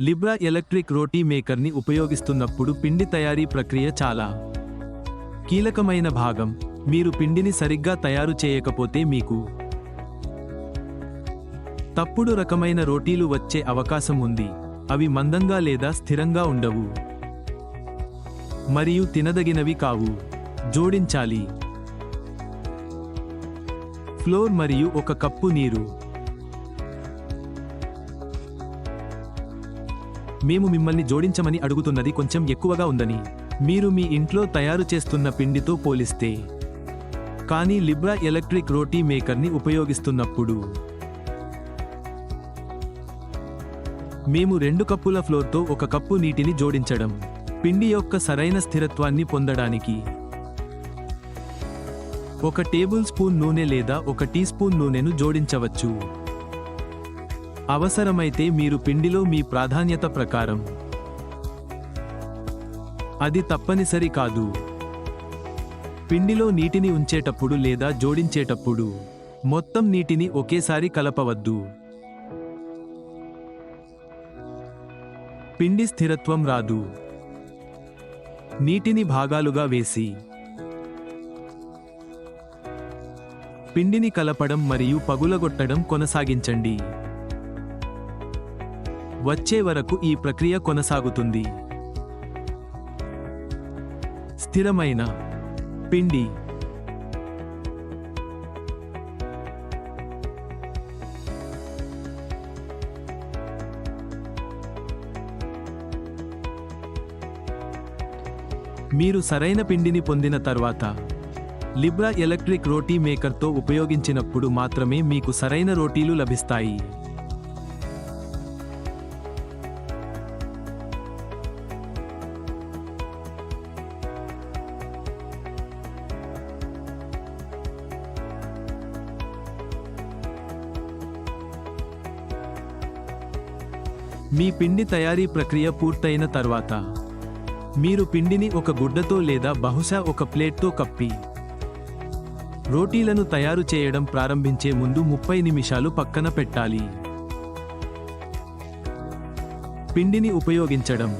Libra electric రోటీ మేకర్ని ఉపయోగిస్తున్నప్పుడు పిండి తయారీ ప్రక్రియ చాలా కీలకమైన భాగం. మీరు పిండిని సరిగ్గా తయారు చేయకపోతే మీకు తప్పుడు రకమైన రోటీలు వచ్చే అవకాశం ఉంది. అవి మందంగా లేదా స్థిరంగా ఉండవు. మరియు తినదగినవి కావు. జోడించాలి. ఫ్లోర్ మరియు ఒక కప్పు నీరు. మేము మిమ్మల్ని జోడించమని అడుగుతున్నది కొంచెం ఎక్కువగా ఉందని. మీరు మీ ఇంట్లో తయారు చేస్తున్న పిండితో పోలిస్తే. కానీ లిబ్రా ఎలక్ట్రిక్ రోటీ మేకర్ని ఉపయోగిస్తున్నప్పుడు. మేము రెండు కప్పుల ఫ్లోర్తో ఒక కప్పు నీటిని జోడించడం. పిండి యొక్క సరైన స్థిరత్వాన్ని పొందడానికి. ఒక టేబుల్ స్పూన్ నూనె లేదా ఒక టీ స్పూన్ నూనెను జోడించవచ్చు. అవసరమైతే మీరు పిండిలో మీ ప్రాధాన్యత ప్రకారం. అది తప్పనిసరి కాదు. పిండిలో నీటిని ఉంచేటప్పుడు లేదా జోడించేటప్పుడు మొత్తం నీటిని ఒకేసారి కలపవద్దు. పిండి స్థిరత్వం రాదు. నీటిని భాగాలుగా వేసి. పిండిని కలపడం మరియు పగులగొట్టడం కొనసాగించండి. వచ్చే వరకు ఈ ప్రక్రియ కొనసాగుతుంది. స్థిరమైన పిండి. మీరు సరైన పిండిని పొందిన తర్వాత లిబ్రా ఎలక్ట్రిక్ రోటీ మేకర్తో ఉపయోగించినప్పుడు మాత్రమే మీకు సరైన రోటీలు లభిస్తాయి. మీ పిండి తయారీ ప్రక్రియ పూర్తయిన తర్వాత మీరు పిండిని ఒక గుడ్డతో లేదా బహుశా ఒక ప్లేట్తో కప్పి రోటీలను తయారు చేయడం ప్రారంభించే ముందు ముప్పై నిమిషాలు పక్కన పెట్టాలి. పిండిని ఉపయోగించడం.